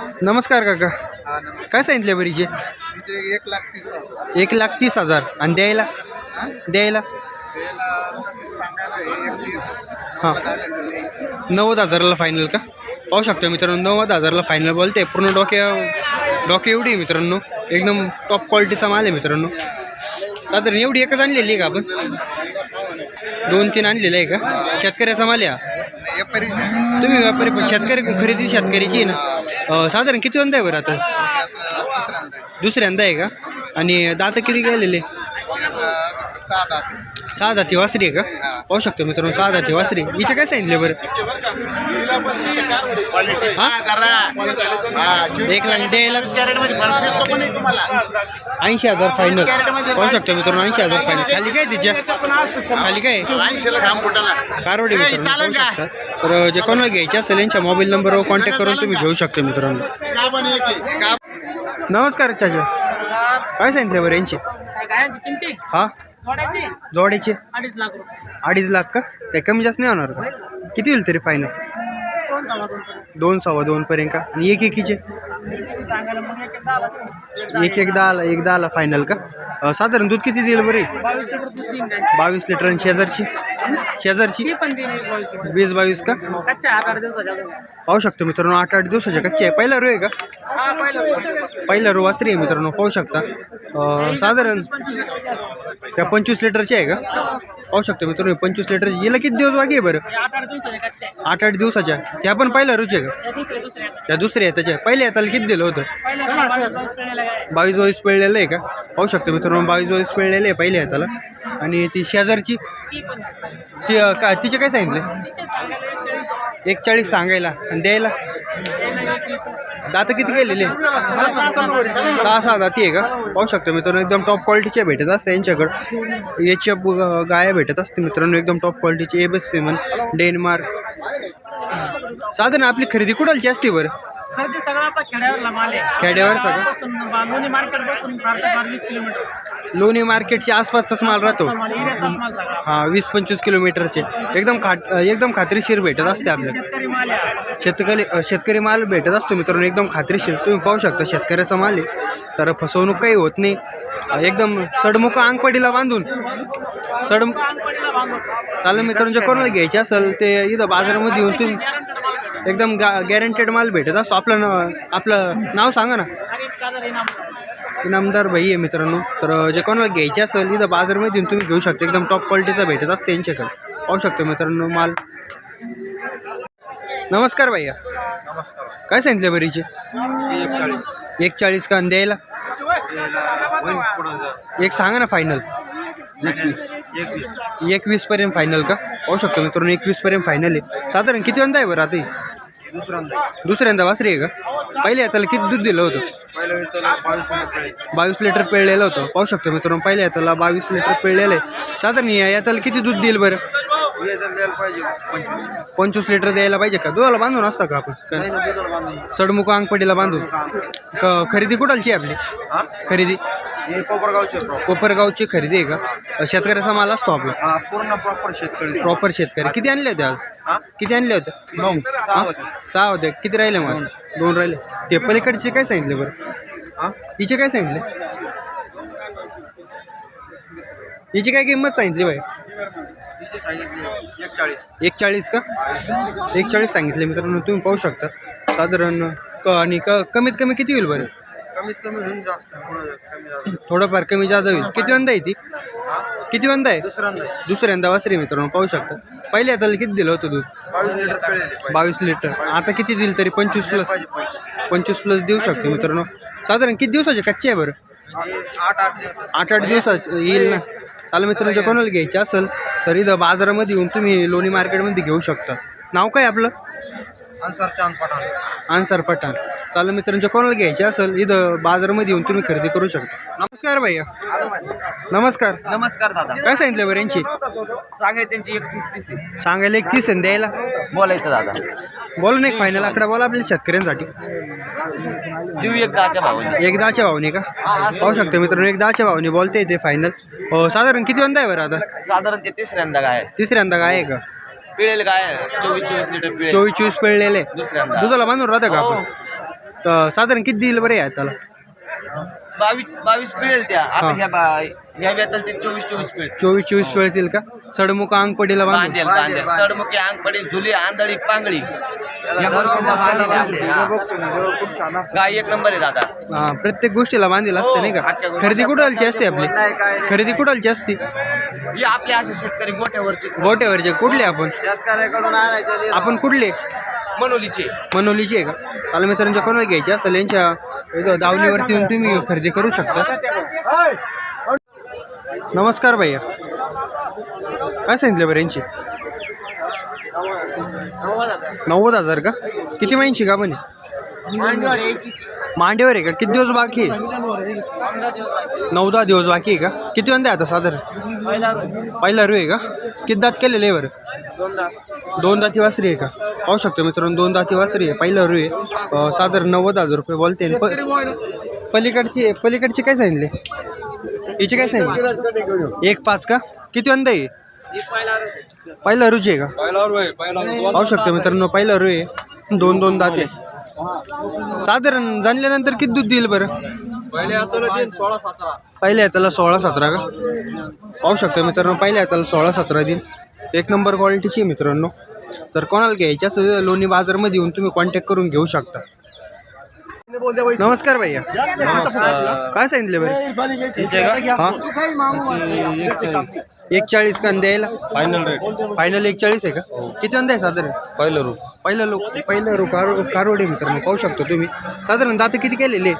नमस्कार काका. काय सांगितले बरीचे? एक लाख तीस हजार एक लाख तीस हजार. आणि द्यायला? द्यायला? हे. नव्वद हजाराला फायनल का? पाहू शकतो मित्रांनो नव्वद हजाराला फायनल बोलते पूर्ण डोक्या डोके एवढी आहे मित्रांनो. एकदम टॉप क्वालिटीचा माल आहे मित्रांनो. साधारण एवढी एकच आणलेली आहे का आपण? दोन तीन आणलेलं आहे का? शेतकऱ्याचा माल नाही. तुम्ही व्यापारी पण शेतकरी खरेदी शेतकऱ्याची ना? साधारण किती अंदा आहे बरं आता आहे. दुसऱ्यांदा आहे का? आणि दात किती गेलेले? आता सहा दहा ते. सहा दाती वासरी आहे का? पाहू शकतो मित्रांनो सहा दाती वासरी. हिचे काय सांगितले बरं? हा? एक लाख ऐंशी हजार फायनल पाहू शकतो मित्रांनो ऐंशी हजार फायनल खाली काय तिच्या? खाली काय कारवडी मित्रांनो तर जे कोणाला घ्यायचे असेल यांच्या मोबाईल नंबरवर कॉन्टॅक्ट करून तुम्ही घेऊ शकता मित्रांनो. नमस्कार चाचा. काय सांगितलं बरं यांची? हा? जोड्याची? अडीच लाख रुपये. अडीच लाख का? काही कमी जास्त नाही होणार का? किती होईल तरी फायनल सव्वा दोन पर्यंत. दोन सव्वा दोन पर्यंत का? आणि एक एकीचे? सांगायला मग एक दहा लाख एक एक दहाला एक दहाला फायनल का? अं, साधारण दूध किती देईल बरे? बावीस लिटर दूध देईन त्यांची. बावीस लिटर आणि शेजारची? शेजारची? ती पण देईन एक बावीस लिटर. वीस बावीस का? कच्च्या आठ आठ दिवसाच्या अजून पाहू शकतो मित्रांनो आठ आठ दिवसाच्या कच्चे आहे. पहिला रो आहे का? पहिलं पहिला रो वास्त्री आहे मित्रांनो पाहू शकता. साधारण त्या पंचवीस लिटरची आहे का? पाहू शकतो मित्रांनो पंचवीस लिटरची. याला किती दिवस बाकी आहे बरं? आठ आठ दिवसाच्या. त्या पण पहिला रुची आहे का? या त्या दुसऱ्या आहे त्याच्या. पहिल्या हाताला किती दिलं होतं? बावीस बावीस पिढीला आहे का? पाहू शकतो मित्रांनो बावीस बावीस पिळलेलं आहे पहिल्या हाताला. आणि ती शेजारची ती का तिचे काय सांगितले? सांगायला एक चाळीस. सांगायला आणि द्यायला? दात किती गेलेले? सहा सहा आहे. दाती आहे का? पाहू शकतो मित्रांनो एकदम टॉप क्वालिटीच्या भेटत असते यांच्याकडं. याच्या गाया भेटत असते मित्रांनो एकदम टॉप क्वालिटीची एबस सेवन डेन्मार्क. साधारण आपली खरेदी कुठालची असते बरं? खरेदी सगळा आपला खेड्यावरला माल आहे. खेड्यावर सगळं? लोणी मार्केटपासून फार ते फार वीस किलोमीटर. लोणी मार्केटच्या आसपासचाच माल राहतो. माल एरियातलाच माल सगळा. हा वीस पंचवीस किलोमीटरचे. एकदम खाट एकदम खात्रीशीर भेटत असते आपल्याला. शेतकरी माल आहे. शेतकरी शेतकरी माल भेटत असतो मित्रांनो. एकदम खात्रीशीर तुम्ही पाहू शकता शेतकऱ्याचा माल आहे. तर फसवणूक काही होत नाही. एकदम सडमुख अंगपडीला बांधून. सड चालू मित्रांनो जे कोणाला घ्यायचे असेल ते इथं बाजारामध्ये येऊन तुम्ही एकदम गॅरंटेड माल भेटत असतो. आपलं न आपलं नाव सांगा ना. इनामदार भाई आहे मित्रांनो. तर जे कोणाला घ्यायचे असेल इथं बाजारमध्ये येऊन तुम्ही घेऊ शकता. एकदम टॉप क्वालिटीचा भेटत असते यांच्याकडे पाहू शकता मित्रांनो माल. नमस्कार भैया. नमस्कार. काय सांगितले बरीचे एक चाळीस एक चाळीस का द्यायला. एक सांगा ना फायनल एक वीस एक वीस पर्यंत फायनल का? पाहू शकतो मित्रांनो एक वीस पर्यंत फायनल आहे. साधारण किती वंदा आहे बरं आता? दुसऱ्यांदा. दुसऱ्यांदा वासरी आहे का? पहिले त्याला किती दूध दिलं होतं? पहिल्या त्याला बावीस मिनिट पिळायची. बावीस लिटर पिळलेलं होतं. पाहू शकतो मित्रांनो पहिल्या त्याला बावीस लिटर पिळलेलं आहे. साधारण या याला किती दूध देईल बरं? हे द्यायला पाहिजे पंचवीस. पंचवीस लिटर द्यायला पाहिजे का? दुधाला बांधून असतं का आपण? का- नाही ना दुधाला बांधून. सडमुख अंगपटीला बांधून. क- खरेदी कुठालची आहे आपली? हा? खरेदी? हे कोपरगावचे प्रॉपर कोपरगावची खरेदी आहे का? शेतकऱ्याचा माल असतो आपला. हा पूर्ण प्रॉपर शेतकरी. प्रॉपर शेतकरी. किती आणले होते आज? हा? किती आणले होते? नऊ? सहा होते. सहा होते. किती राहिले मग दोन. राहिले. ते पलीकडचे काय सांगितले बरं? हा? हिचे काय सांगितले? हिची काय किंमत सांगितली बाई? तिचे सांगितले एक चाळीस एक चाळीस का? एक चाळीस सांगितले मित्रांनो तुम्ही पाहू शकता. साधारण क आणि क कमीत कमी किती होईल बरं? कमीत कमी होऊन जास्त कमी जास्त. थोडंफार कमी जादा होईल. किती वंदा आहे ती? किती वंदा आहे? दुसऱ्यांदा आहे. दुसऱ्यांदा वासरी मित्रांनो पाहू शकता. पहिले आता किती दिलं होतं दूध? बावीस लिटर पाहिजे. बावीस लिटर. आता किती दिल तरी पंचवीस प्लस पाहिजे पंचवीस पंचवीस प्लस देऊ शकतो मित्रांनो. साधारण किती दिवसाचे कच्चे आहे बरं? आठ आठ दिवस. आठ आठ दिवसात येईल ना. चालेल मित्रांनो जे कोणाला घ्यायचे असेल तर इथं बाजारामध्ये येऊन तुम्ही लोणी मार्केटमध्ये घेऊ शकता. नाव काय आपलं? अन्सर चांद पठाण. आन्सर पठाण. चालेल मित्रांनो जे कोणाला घ्यायचे असेल इथं बाजारामध्ये येऊन तुम्ही खरेदी करू शकता. नमस्कार भैया. नमस्कार. नमस्कार दादा. काय सांगितलं बरं यांची? सांगाय त्यांची एकतीस तीस आहे. सांगायला एक तीस आहे द्यायला? बोलायचं दादा. बोला नाही फायनल आकडा बोला आपल्या शेतकऱ्यांसाठी. देऊ एक दहाच्या भावाने. एक दहाच्या भावने का? पाहू शकता मित्रांनो एक दहाच्या भावने बोलते येते फायनल हो साधारण किती वंदा आहे बरं आता? साधारण ते तिसऱ्यांदा काय तिसऱ्यांदा काय आहे का? पिळेल काय? चोवीस चोवीस लिटर पिळेल. चोवीस चोवीस पिळलेले. दुसऱ्यांदा. दुधाला बांधून राहतं का आपण? तर साधारण किती देईल बरं या त्याला बावीस बावीस पिळेल त्या. हा. आता ह्या बा- ह्या वेताल ते चोवीस चोवीस पिळेल. चोवीस चोवीस पिळतील का? सडमुख अंग पडीला बांधून. बांधेल बांधेल, बांधेल. बांधेल. सडमुखी अंग पडेल झुली आंधळी पांगळी. या बांधेल. बांधेल. हा. गाय एक नंबर आहे दादा. हा, प्रत्येक गोष्टीला बांधील असते नाही का? हो, खरेदी कुठालची असते आपली? नाही काय नाही. खरेदी कुठालची असते? ही आपले असे शेतकरी गोठ्यावरचे गोट्यावरचे कुठले आपण? शेतकऱ्याकडून आणायचं ते. आपण कुठले? मनोलीचे. मनोलीची आहे का? चालू मित्रांच्या कोणाला घ्यायची असेल यांच्या इथं दावणीवरती येऊन तुम्ही खरेदी करू शकता. नमस्कार भैया. काय सांगितलं बरं यांची? नव्वद हजार का? किती महिन्याची का पण मांडीवर आहे. का? किती दिवस बाकी आहे? नऊ दहा दिवस बाकी आहे का? किती वंदे आता साधारण? पहिला रू आहे का? किती दात केलेले आहे बरं? दोन दाती वासरी आहे का? पाहू शकतो मित्रांनो दोन दाती वासरी आहे. पहिला रू आहे. साधारण नव्वद हजार रुपये बोलते. प- पलीकडची पलीकडची काय सांगितले? हिचे काय सांगितले? एक पाच का? किती वंदा आहे? पहिला रुची आहे का? पाहू शकतो मित्रांनो पहिला रू आहे. दोन दोन दाते. साधारण जाणल्यानंतर किती दूध देईल बरं? पहिले हाताला देईन सोळा सतरा. पहिल्या हाताला सोळा सतरा का? पाहू शकतो मित्रांनो पहिल्या हाताला सोळा सतरा दिन एक नंबर क्वालिटीची आहे मित्रांनो. तर कोणाला घ्यायची तर लोणी बाजारमध्ये येऊन तुम्ही कॉन्टॅक्ट करून घेऊ शकता. नमस्कार भैया. काय सांगितले हा? एक चाळीस का आणि द्यायला? फायनल रेट फायनल एक चाळीस आहे का? किती अंदा आहे साधारण? पहिलं रूप पहिलं लोक पहिलं रो कार कारवडे मित्रांनो पाहू शकतो तुम्ही. साधारण दात किती केलेले?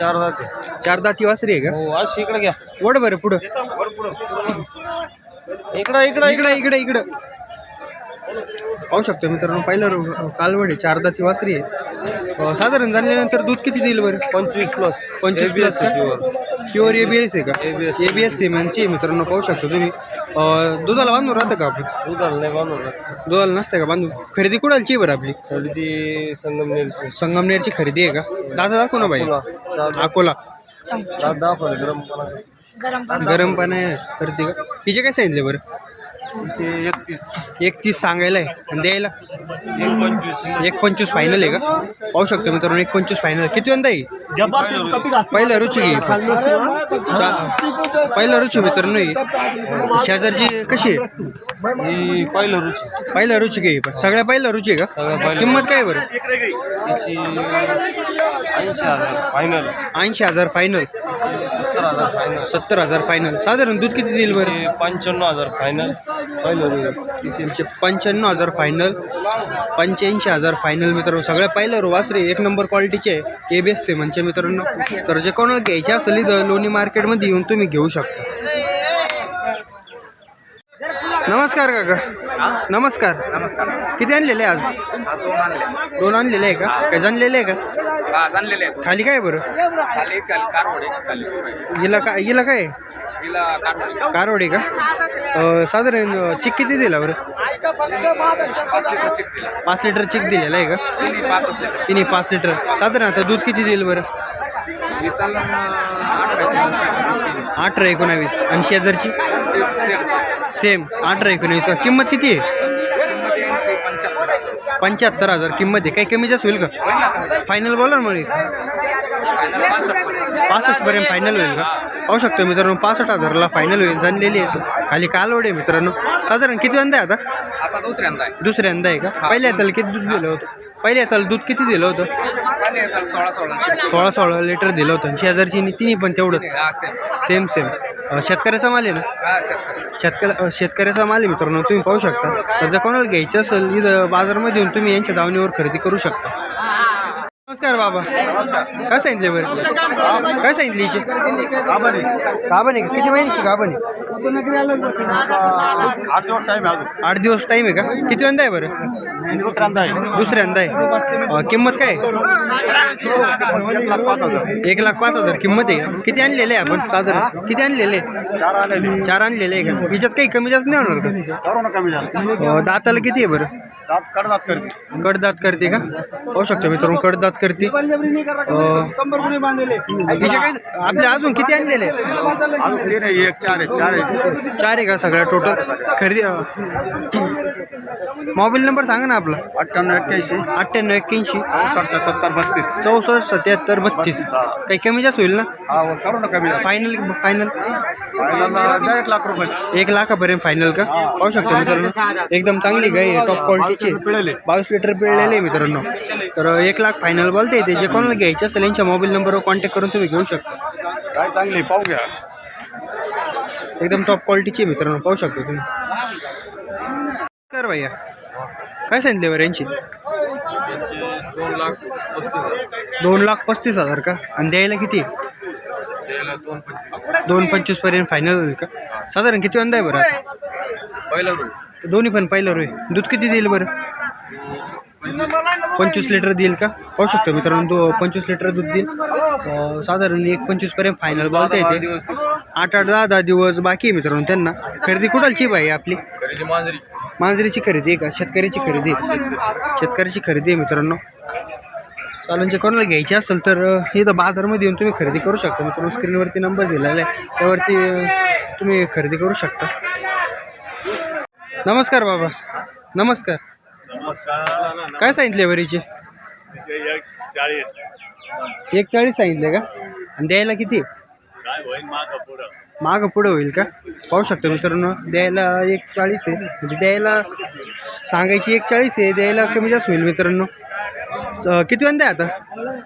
चार जाते चार दाती वासरी आहे का? हो इकडे घ्या. वड बरं पुढं. इकडं इकडं इकडे इकडे. इकडे पाहू शकतो मित्रांनो पहिलं कालवड आहे चार दाती वासरी आहे. साधारण जाणल्यानंतर दूध किती देईल बरं? पंचवीस प्लस पंचवीस plus pure A B S आहे का? ABS. ए बी एस सिमेंटची आहे मित्रांनो पाहू शकतो तुम्ही. दुधाला बांधून राहतं का आपण दुधाला नाही बांधून दुधाला नसतं का बांधून? खरेदी कुणालची आहे बरं आपली? खरेदी संगमनेर संगमनेरची खरेदी आहे का? दादा दाखव ना बाई. अकोला. दाखवले गरम गरम पाणी खरेदी का? तिचे काय सांगितले बरं? एकतीस. एकतीस सांगायला आहे. आणि द्यायला? एक पंचवीस एक पंचवीस फायनल आहे का? पाहू शकतो मित्रांनो एक पंचवीस फायनल किती वंदा आहे? पहिला रुची घे पहिला रुची मित्रांनो ही. शेजारची कशी आहे? ही पहिलं रुची. पहिला रुची घे पण सगळ्या पहिला रुची आहे का. किंमत काय आहे बरं? ऐंशी हजार फायनल ऐंशी हजार फायनल सत्तर हजार फायनल सत्तर हजार फायनल साधारण दूध किती देईल बरं? पंच्याण्णव हजार फायनल पहिलं तिचे पंच्याण्णव हजार फायनल पंच्याऐंशी हजार फायनल मित्रांनो. सगळ्या पाहिलं रो वासरे एक नंबर क्वालिटीचे ए बी एस म्हणजे मित्रांनो. तर जे कोणाला घ्यायचे असेल लोणी मार्केटमध्ये येऊन तुम्ही घेऊ शकता. नमस्कार काका. नमस्कार. नमस्कार किती आणलेले आज? दोन आणले दोन आणलेले आहे का? काय जाणलेले आहे का? हा खाली काय बरं? हिला काय हिला काय कारवडे का? साधारण चिक किती दिला बरं? पाच लिटर चिक दिलेला आहे का? तिने पाच लिटर. साधारण आता दूध किती देईल बरं? अठरा एकोणावीस. आणि शेजारची? सेम. अठरा एकोणावीस. किंमत किती आहे? पंच्याहत्तर हजार. किंमत आहे. काही कमी जास्त होईल का? फायनल बोला ना मग पासष्ट. पर्यंत फायनल होईल का? पाहू शकतो मित्रांनो पासष्ट हजारला फायनल होईल जाणलेली आहे. खाली कालवड आहे मित्रांनो. साधारण किती वंदा आहे आता? आता दुसऱ्यांदा आहे. दुसऱ्यांदा आहे का? पहिल्या हाताला किती दूध दिलं होतं? पहिल्या हाताला दूध किती दिलं होतं? सोळा सोळा सोळा सोळा लिटर दिलं होतं. शेजारची नि- तिन्ही पण तेवढं. सेम सेम शेतकऱ्याचा माल आहे ना? शेतकऱ्या शेतकऱ्याचा माल आहे मित्रांनो. तुम्ही पाहू शकता. जर कोणाला घ्यायचं असेल इथं बाजारमध्ये येऊन तुम्ही यांच्या दावणीवर खरेदी करू शकता. नमस्कार बाबा. काय सांगितले बरं? काय सांगितले हिचे? गाभण आहे. का? किती महिन्याची गाभण आहे? आठ दिवस टाइम आहे आठ दिवस टाईम आहे का? किती वंदा आहे बरं? दुसऱ्यांदा आहे. दुसऱ्यांदा आहे. अ, किंमत काय आहे? एक लाख पाच हजार एक लाख पाच हजार किंमत आहे का? किती आणलेले आहे आपण साधारण? किती आणलेले चार आलेली चार आणलेले आहे का? हिच्यात काही कमी जास्त नाही होणार का? करू नका मी जास्त. अ, दाताला किती आहे बरं? दात कडदात करते. कडदात करते का? पाहू शकतो मित्रांनो कडदात करते. हिचे काय आपले अजून किती आणलेले अजून ते नाही एक चार आहे चार आहे चार आहे का सगळ्या टोटल खरेदी मोबाईल नंबर सांगा ना आपला. अठ्ठ्याण्णव एक्क्याऐंशी. अठ्ठ्याण्णव एक्क्याऐंशी. चौसष्ट सत्तर बत्तीस. चौसष्ट सत्याहत्तर बत्तीस. काही कमी जास्त होईल ना? हा करू नका मी फायनल फायनल एक लाख रुपये. एक लाखापर्यंत फायनल का? पाहू शकतो मित्रांनो. एकदम चांगली गाय टॉप क्वालिटीची पिळले बावीस लिटर पिळलेले मित्रांनो. तर एक लाख फायनल बोलते येते जे कोणाला घ्यायचे असेल यांच्या मोबाईल नंबरवर कॉन्टॅक्ट करून तुम्ही घेऊ शकता. काय चांगली पाहू घ्या. एकदम टॉप क्वालिटीची मित्रांनो पाहू शकता तुम्ही. कर भैया. काय सांगितले बरं यांची? दोन लाख पस्तीस दोन लाख पस्तीस हजार का? आणि द्यायला किती? दोन पंचवीस दोन पंचवीसपर्यंत फायनल होईल का? साधारण किती आहे बरं? पहिला दोन्ही पण पहिलं रोय दूध किती देईल बरं? पंचवीस लिटर देईल का? पाहू शकतो मित्रांनो दो पंचवीस लिटर दूध देईल. साधारण एक पंचवीसपर्यंत फायनल बोलता येते आठ आठ दहा दहा दिवस बाकी आहे मित्रांनो त्यांना. खरेदी कुठालची आहे आपली? मांजरीची खरेदी आहे का? शेतकऱ्याची खरेदी. शेतकऱ्याची खरेदी आहे मित्रांनो. चालन जे कोणाला घ्यायची असेल तर अं, इथं बाजारमध्ये येऊन तुम्ही खरेदी करू शकता. मित्रांनो स्क्रीनवरती नंबर दिलेला आहे. त्यावरती तुम्ही खरेदी करू शकता. नमस्कार बाबा. नमस्कार. काय सांगितले वरीचे? एक चाळीस सांगितले का? आणि द्यायला किती? मागं पुढं? होईल का? पाहू शकतो मित्रांनो द्यायला एक चाळीस आहे. म्हणजे द्यायला सांगायची एक चाळीस आहे द्यायला कमी जास्त होईल मित्रांनो. किती वंदा आता?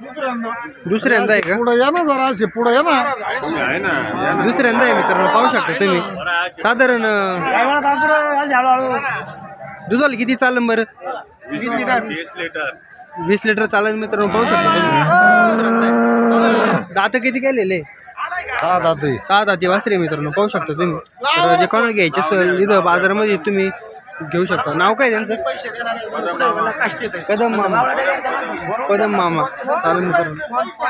दुसऱ्यांदा आहे का? पुढे या ना जरा असे पुढे या ना. दुसऱ्यांदा आहे मित्रांनो पाहू शकता तुम्ही. साधारण अं, दुधाला किती चालेल बरं? वीस लिटर चालेल मित्रांनो पाहू शकता तुम्ही. दुसऱ्यांदा आहे. साधारण दात किती केलेले? सहा दात सहा दाती वासरे मित्रांनो पाहू शकता तुम्ही. तर जे कोणाला घ्यायचे असेल इथं बाजारामध्ये तुम्ही घेऊ शकता. नाव काय त्यांचं? कदम मामा. कदम मामा. चालेल मित्रांनो